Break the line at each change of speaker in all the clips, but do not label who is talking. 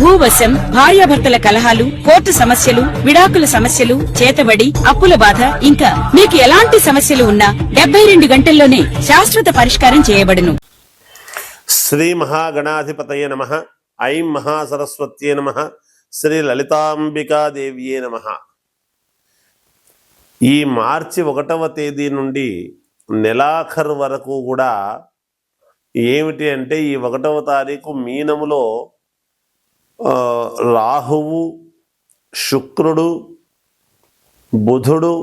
భూవశం భార్యాభర్తల కలహాలు కోర్టు సమస్యలు విడాకుల సమస్యలు చేతబడి అప్పుల బాధ ఇంకా మీకు ఎలాంటి సమస్యలు ఉన్నా డెబ్బై రెండు గంటల్లోనే శాశ్వత పరిష్కారం చేయబడును.
శ్రీ మహాగణాధిపతయ నమ. ఐం మహాసరస్వత్యే నమ. శ్రీ లలితాంబికాదేవ్యే నమ. ఈ మార్చి ఒకటవ తేదీ నుండి నెలాఖరు వరకు కూడా ఏమిటి అంటే ఈ ఒకటవ తారీఖు మీనములో రాహువు శుక్రుడు బుధుడు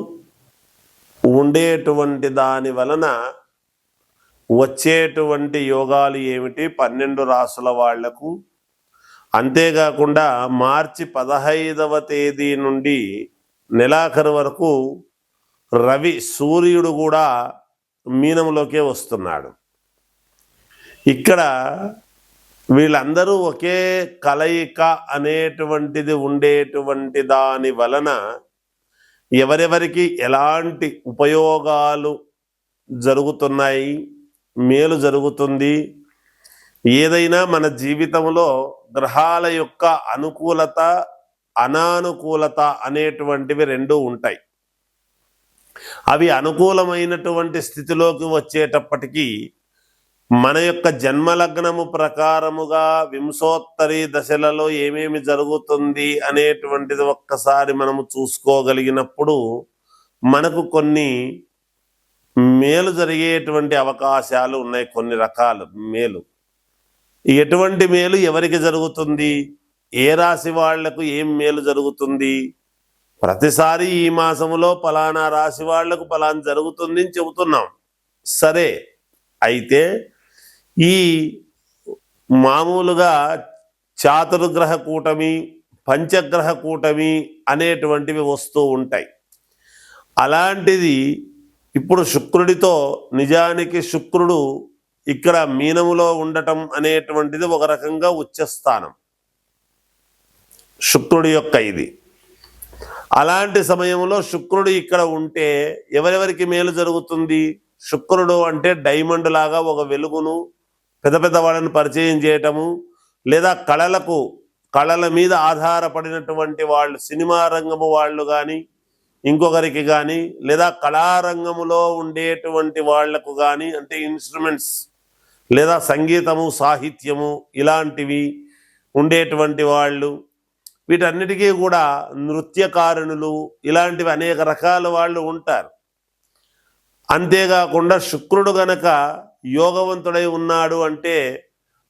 ఉండేటువంటి దాని వలన వచ్చేటువంటి యోగాలు ఏమిటి? పన్నెండు రాసుల వాళ్ళకు. అంతేకాకుండా మార్చి పదహైదవ తేదీ నుండి నెలాఖరు వరకు రవి సూర్యుడు కూడా మీనంలోకే వస్తున్నాడు. ఇక్కడ వీళ్ళందరూ ఒకే కలయిక అనేటువంటిది ఉండేటువంటి దాని వలన ఎవరెవరికి ఎలాంటి ఉపయోగాలు జరుగుతున్నాయి మేలు జరుగుతుంది ఏదైనా మన జీవితంలో గ్రహాల యొక్క అనుకూలత అనానుకూలత అనేటువంటివి రెండు ఉంటాయి. అవి అనుకూలమైనటువంటి స్థితిలోకి వచ్చేటప్పటికీ మన యొక్క జన్మలగ్నము ప్రకారముగా వింశోత్తరి దశలలో ఏమేమి జరుగుతుంది అనేటువంటిది ఒక్కసారి మనము చూసుకోగలిగినప్పుడు మనకు కొన్ని మేలు జరిగేటువంటి అవకాశాలు ఉన్నాయి కొన్ని రకాలు మేలు. ఎటువంటి మేలు ఎవరికి జరుగుతుంది? ఏ రాశి వాళ్ళకు ఏం మేలు జరుగుతుంది? ప్రతిసారి ఈ మాసములో పలానా రాశి వాళ్ళకు పలానా జరుగుతుంది అని చెబుతున్నాం. సరే అయితే ఈ మామూలుగా చాతుర్గ్రహ కూటమి పంచగ్రహ కూటమి అనేటువంటివి వస్తూ ఉంటాయి. అలాంటిది ఇప్పుడు శుక్రుడితో నిజానికి శుక్రుడు ఇక్కడ మీనములో ఉండటం అనేటువంటిది ఒక రకంగా ఉచ్చస్థానం. శుక్రుడి యొక్క ఇది. అలాంటి సమయంలో శుక్రుడు ఇక్కడ ఉంటే ఎవరెవరికి మేలు జరుగుతుంది? శుక్రుడు అంటే డైమండ్ లాగా ఒక వెలుగును పెద్ద పెద్ద వాళ్ళని పరిచయం చేయటము లేదా కళలకు కళల మీద ఆధారపడినటువంటి వాళ్ళు సినిమా రంగము వాళ్ళు కానీ ఇంకొకరికి కానీ లేదా కళారంగములో ఉండేటువంటి వాళ్ళకు కానీ అంటే ఇన్స్ట్రుమెంట్స్ లేదా సంగీతము సాహిత్యము ఇలాంటివి ఉండేటువంటి వాళ్ళు వీటన్నిటికీ కూడా నృత్యకారుణులు ఇలాంటివి అనేక రకాల వాళ్ళు ఉంటారు. అంతేకాకుండా శుక్రుడు గనక యోగవంతుడై ఉన్నాడు అంటే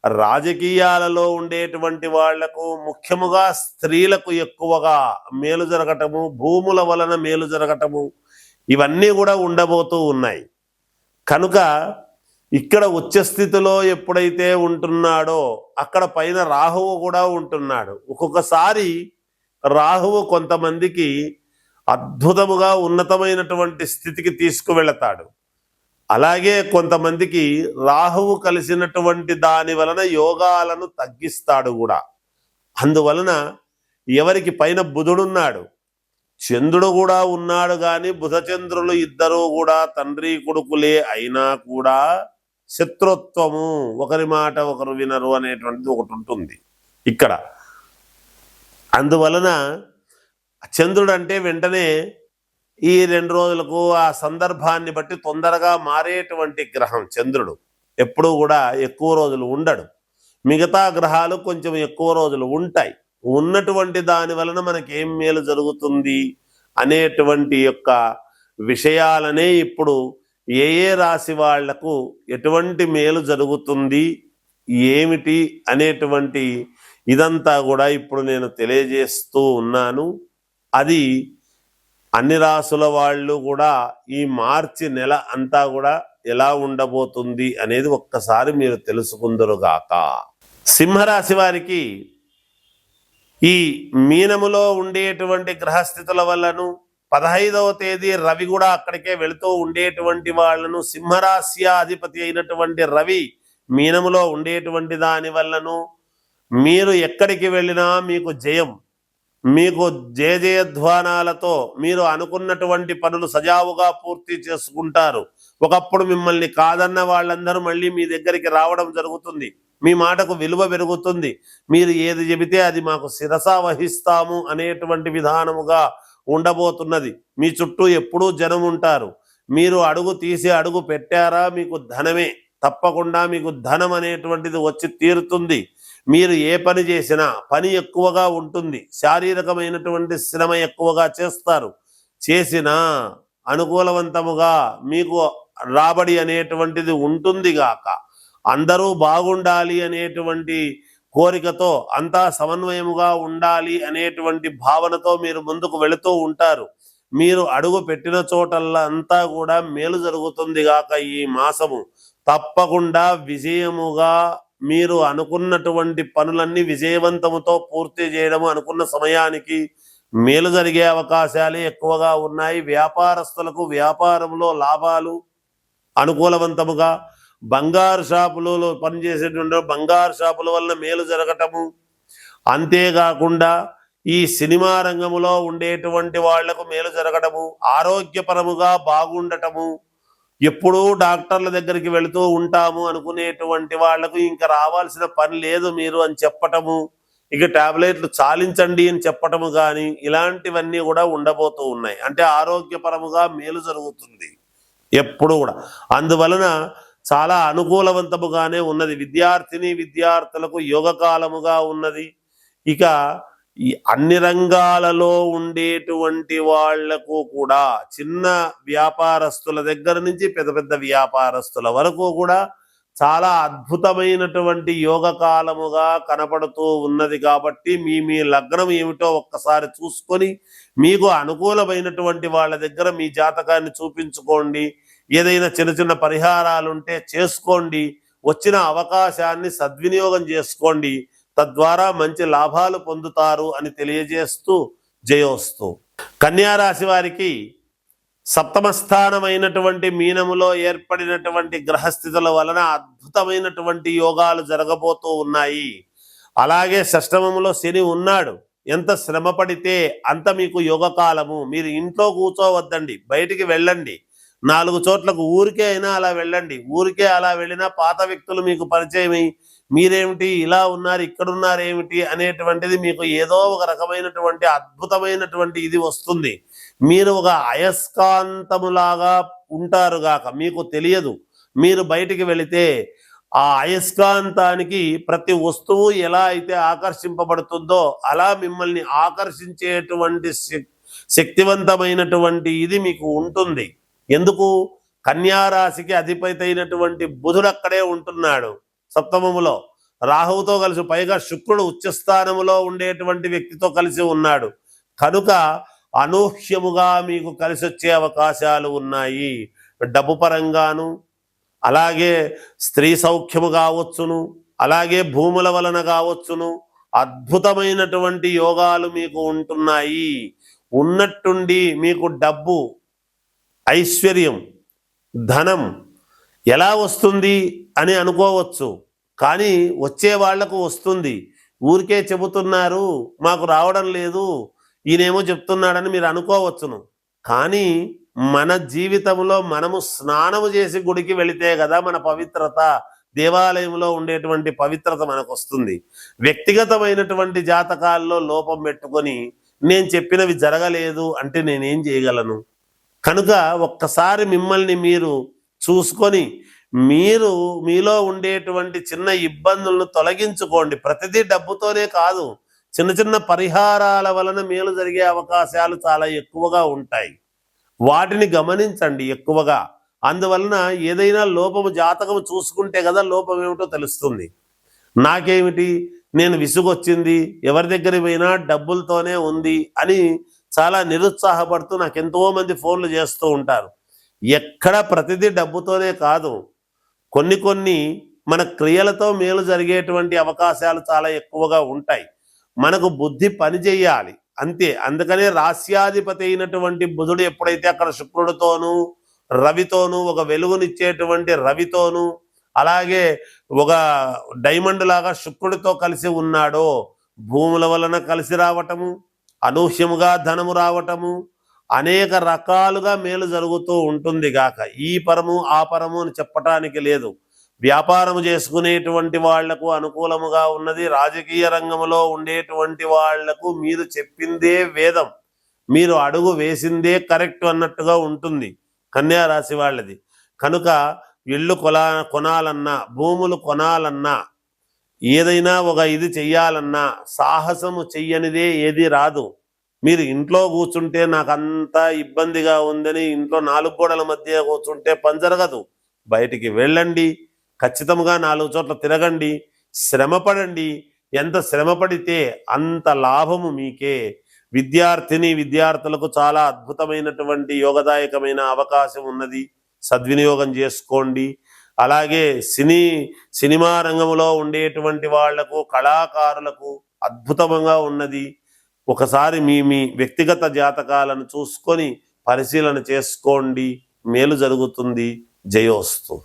రాజకీయాలలో ఉండేటువంటి వాళ్ళకు ముఖ్యముగా స్త్రీలకు ఎక్కువగా మేలు జరగటము భూముల వలన మేలు జరగటము ఇవన్నీ కూడా ఉండబోతూ ఉన్నాయి. కనుక ఇక్కడ ఉచ్చస్థితిలో ఎప్పుడైతే ఉంటున్నాడో అక్కడ పైన రాహువు కూడా ఉంటున్నాడు. ఒక్కొక్కసారి రాహువు కొంతమందికి అద్భుతముగా ఉన్నతమైనటువంటి స్థితికి తీసుకువెళతాడు. అలాగే కొంతమందికి రాహువు కలిసినటువంటి దాని వలన యోగాలను తగ్గిస్తాడు కూడా. అందువలన ఎవరికి పైన బుధుడున్నాడు చంద్రుడు కూడా ఉన్నాడు కానీ బుధచంద్రులు ఇద్దరూ కూడా తండ్రి కొడుకులే అయినా కూడా శత్రుత్వము ఒకరి మాట ఒకరు వినరు అనేటువంటిది ఒకటి ఉంటుంది ఇక్కడ. అందువలన చంద్రుడు అంటే వెంటనే ఈ రెండు రోజులకు ఆ సందర్భాన్ని బట్టి తొందరగా మారేటువంటి గ్రహం చంద్రుడు. ఎప్పుడూ కూడా ఎక్కువ రోజులు ఉండడు. మిగతా గ్రహాలు కొంచెం ఎక్కువ రోజులు ఉంటాయి. ఉన్నటువంటి దాని వలన మనకి ఏం మేలు జరుగుతుంది అనేటువంటి యొక్క విషయాలనే ఇప్పుడు ఏ ఏ రాశి వాళ్ళకు ఎటువంటి మేలు జరుగుతుంది ఏమిటి అనేటువంటి ఇదంతా కూడా ఇప్పుడు నేను తెలియజేస్తూ ఉన్నాను. అది అన్ని రాసుల వాళ్ళు కూడా ఈ మార్చి నెల అంతా కూడా ఎలా ఉండబోతుంది అనేది ఒక్కసారి మీరు తెలుసుకుందరుగాక సింహరాశి వారికి ఈ మీనములో ఉండేటువంటి గ్రహస్థితుల వల్లను పదహైదవ తేదీ రవి కూడా అక్కడికే వెళుతూ ఉండేటువంటి వాళ్ళను సింహరాశ్యాధిపతి అయినటువంటి రవి మీనములో ఉండేటువంటి దాని వల్లను మీరు ఎక్కడికి వెళ్ళినా మీకు జయం. మీకు జయజయధ్వానాలతో మీరు అనుకున్నటువంటి పనులు సజావుగా పూర్తి చేసుకుంటారు. ఒకప్పుడు మిమ్మల్ని కాదన్న వాళ్ళందరూ మళ్ళీ మీ దగ్గరికి రావడం జరుగుతుంది. మీ మాటకు విలువ పెరుగుతుంది. మీరు ఏది చెబితే అది మాకు శిరస వహిస్తాము అనేటువంటి విధానముగా ఉండబోతున్నది. మీ చుట్టూ ఎప్పుడూ జనం ఉంటారు. మీరు అడుగు తీసి అడుగు పెట్టారా? మీకు ధనమే. తప్పకుండా మీకు ధనం అనేటువంటిది వచ్చి తీరుతుంది. మీరు ఏ పని చేసినా పని ఎక్కువగా ఉంటుంది. శారీరకమైనటువంటి శ్రమ ఎక్కువగా చేస్తారు. చేసినా అనుకూలవంతముగా మీకు రాబడి అనేటువంటిది ఉంటుంది గాక. అందరూ బాగుండాలి అనేటువంటి కోరికతో అంతా సమన్వయముగా ఉండాలి అనేటువంటి భావనతో మీరు ముందుకు వెళుతూ ఉంటారు. మీరు అడుగు పెట్టిన చోటల్లా అంతా కూడా మేలు జరుగుతుంది గాక ఈ మాసము. తప్పకుండా విజయముగా మీరు అనుకున్నటువంటి పనులన్నీ విజయవంతముతో పూర్తి చేయడము అనుకున్న సమయానికి మేలు జరిగే అవకాశాలే ఎక్కువగా ఉన్నాయి. వ్యాపారస్తులకు వ్యాపారంలో లాభాలు అనుకూలవంతముగా బంగారు షాపులలో పనిచేసేటువంటి బంగారు షాపుల వల్ల మేలు జరగటము. అంతేకాకుండా ఈ సినిమా రంగంలో ఉండేటువంటి వాళ్ళకు మేలు జరగటము. ఆరోగ్యపరముగా బాగుండటము. ఎప్పుడూ డాక్టర్ల దగ్గరికి వెళుతూ ఉంటాము అనుకునేటువంటి వాళ్ళకు ఇంకా రావాల్సిన పని లేదు మీరు అని చెప్పటము ఇక టాబ్లెట్లు చాలించండి అని చెప్పటము కానీ ఇలాంటివన్నీ కూడా ఉండబోతూ ఉన్నాయి. అంటే ఆరోగ్యపరముగా మేలు జరుగుతుంది ఎప్పుడు కూడా. అందువలన చాలా అనుకూలవంతముగానే ఉన్నది. విద్యార్థిని విద్యార్థులకు యోగకాలముగా ఉన్నది. ఇక ఈ అన్ని రంగాలలో ఉండేటువంటి వాళ్ళకు కూడా చిన్న వ్యాపారస్తుల దగ్గర నుంచి పెద్ద పెద్ద వ్యాపారస్తుల వరకు కూడా చాలా అద్భుతమైనటువంటి యోగ కాలముగా కనపడుతూ ఉన్నది కాబట్టి మీ మీ లగ్నం ఏమిటో ఒక్కసారి చూసుకొని మీకు అనుకూలమైనటువంటి వాళ్ళ దగ్గర మీ జాతకాన్ని చూపించుకోండి. ఏదైనా చిన్న చిన్న పరిహారాలు ఉంటే చేసుకోండి. వచ్చిన అవకాశాన్ని సద్వినియోగం చేసుకోండి. తద్వారా మంచి లాభాలు పొందుతారు అని తెలియజేస్తూ జయోస్తు. కన్యారాశి వారికి సప్తమ స్థానమైనటువంటి మీనములో ఏర్పడినటువంటి గ్రహస్థితుల వలన అద్భుతమైనటువంటి యోగాలు జరగబోతూ ఉన్నాయి. అలాగే షష్టమములో శని ఉన్నాడు. ఎంత శ్రమ పడితే అంత మీకు యోగ కాలము మీరు ఇంట్లో కూర్చోవద్దండి. బయటికి వెళ్ళండి. నాలుగు చోట్లకు ఊరికే అయినా అలా వెళ్ళండి. ఊరికే అలా వెళ్ళినా పాత వ్యక్తులు మీకు పరిచయమై మీరేమిటి? ఇలా ఉన్నారు ఇక్కడ ఉన్నారు ఏమిటి? అనేటువంటిది మీకు ఏదో ఒక రకమైనటువంటి అద్భుతమైనటువంటి ఇది వస్తుంది. మీరు ఒక అయస్కాంతములాగా ఉంటారు గాక మీకు తెలియదు. మీరు బయటికి వెళితే ఆ అయస్కాంతానికి ప్రతి వస్తువు ఎలా అయితే ఆకర్షింపబడుతుందో అలా మిమ్మల్ని ఆకర్షించేటువంటి శక్- శక్తివంతమైనటువంటి ఇది మీకు ఉంటుంది. ఎందుకు? కన్యా రాశికి అధిపతి అయినటువంటి బుధుడు అక్కడే ఉంటున్నాడు. సప్తమములో రాహువుతో కలిసి పైగా శుక్రుడు ఉచ్చస్థానములో ఉండేటువంటి వ్యక్తితో కలిసి ఉన్నాడు. కనుక అనూహ్యముగా మీకు కలిసి వచ్చే అవకాశాలు ఉన్నాయి. డబ్బు పరంగాను అలాగే స్త్రీ సౌఖ్యము కావచ్చును అలాగే భూముల వలన కావచ్చును అద్భుతమైనటువంటి యోగాలు మీకు ఉంటున్నాయి. ఉన్నట్టుండి మీకు డబ్బు ఐశ్వర్యం ధనం ఎలా వస్తుంది అని అనుకోవచ్చు. కానీ వచ్చే వాళ్ళకు వస్తుంది. ఊరికే చెబుతున్నారు మాకు రావడం లేదు ఈయనేమో చెప్తున్నాడని మీరు అనుకోవచ్చును. కానీ మన జీవితంలో మనము స్నానము చేసి గుడికి వెళితే కదా మన పవిత్రత దేవాలయంలో ఉండేటువంటి పవిత్రత మనకు వస్తుంది వ్యక్తిగతమైనటువంటి జాతకాల్లో లోపం పెట్టుకొని నేను చెప్పినవి జరగలేదు అంటే నేనేం చేయగలను? కనుక ఒక్కసారి మిమ్మల్ని మీరు చూసుకొని మీరు మీలో ఉండేటువంటి చిన్న ఇబ్బందులను తొలగించుకోండి. ప్రతిదీ డబ్బుతోనే కాదు. చిన్న చిన్న పరిహారాల వలన మేలు జరిగే అవకాశాలు చాలా ఎక్కువగా ఉంటాయి. వాటిని గమనించండి ఎక్కువగా. అందువలన ఏదైనా లోపము జాతకము చూసుకుంటే కదా లోపం ఏమిటో తెలుస్తుంది. నాకేమిటి? నేను విసుగొచ్చింది. ఎవరి దగ్గర పోయినా డబ్బులతోనే ఉంది అని చాలా నిరుత్సాహపడుతూ నాకు ఎంతో మంది ఫోన్లు చేస్తూ ఉంటారు. ఎక్కడ ప్రతిదీ డబ్బుతోనే కాదు. కొన్ని కొన్ని మన క్రియలతో మేలు జరిగేటువంటి అవకాశాలు చాలా ఎక్కువగా ఉంటాయి. మనకు బుద్ధి పని చేయాలి. అంతే. అందుకనే రాస్యాధిపతి అయినటువంటి బుధుడు ఎప్పుడైతే అక్కడ శుక్రుడితోనూ రవితోనూ ఒక వెలుగునిచ్చేటువంటి రవితోనూ అలాగే ఒక డైమండ్ లాగా శుక్రుడితో కలిసి ఉన్నాడో భూముల వలన కలిసి రావటము అనూహ్యముగా ధనము రావటము అనేక రకాలుగా మేలు జరుగుతూ ఉంటుంది గాక. ఈ పరము ఆ పరము అని చెప్పటానికి లేదు. వ్యాపారం చేసుకునేటువంటి వాళ్ళకు అనుకూలముగా ఉన్నది రాజకీయ రంగంలో ఉండేటువంటి వాళ్ళకు మీరు చెప్పిందే వేదం. మీరు అడుగు వేసిందే కరెక్ట్ అన్నట్టుగా ఉంటుంది కన్యా రాశి వాళ్ళది. కనుక ఇల్లు కొలా కొనాలన్నా భూములు కొనాలన్నా ఏదైనా ఒక ఇది చెయ్యాలన్నా సాహసము చెయ్యనిదే ఏది రాదు. మీరు ఇంట్లో కూర్చుంటే నాకు అంత ఇబ్బందిగా ఉందని ఇంట్లో నాలుగు గోడల మధ్య కూర్చుంటే పని జరగదు. బయటికి వెళ్ళండి. ఖచ్చితంగా నాలుగు చోట్ల తిరగండి. శ్రమపడండి. ఎంత శ్రమపడితే అంత లాభము మీకే. విద్యార్థిని విద్యార్థులకు చాలా అద్భుతమైనటువంటి యోగదాయకమైన అవకాశం ఉన్నది. సద్వినియోగం చేసుకోండి. అలాగే సినీ సినిమా రంగంలో ఉండేటువంటి వాళ్ళకు కళాకారులకు అద్భుతంగా ఉన్నది. ఒకసారి మీ మీ వ్యక్తిగత జాతకాలను చూసుకొని పరిశీలన చేసుకోండి. మేలు జరుగుతుంది. జయోస్తు.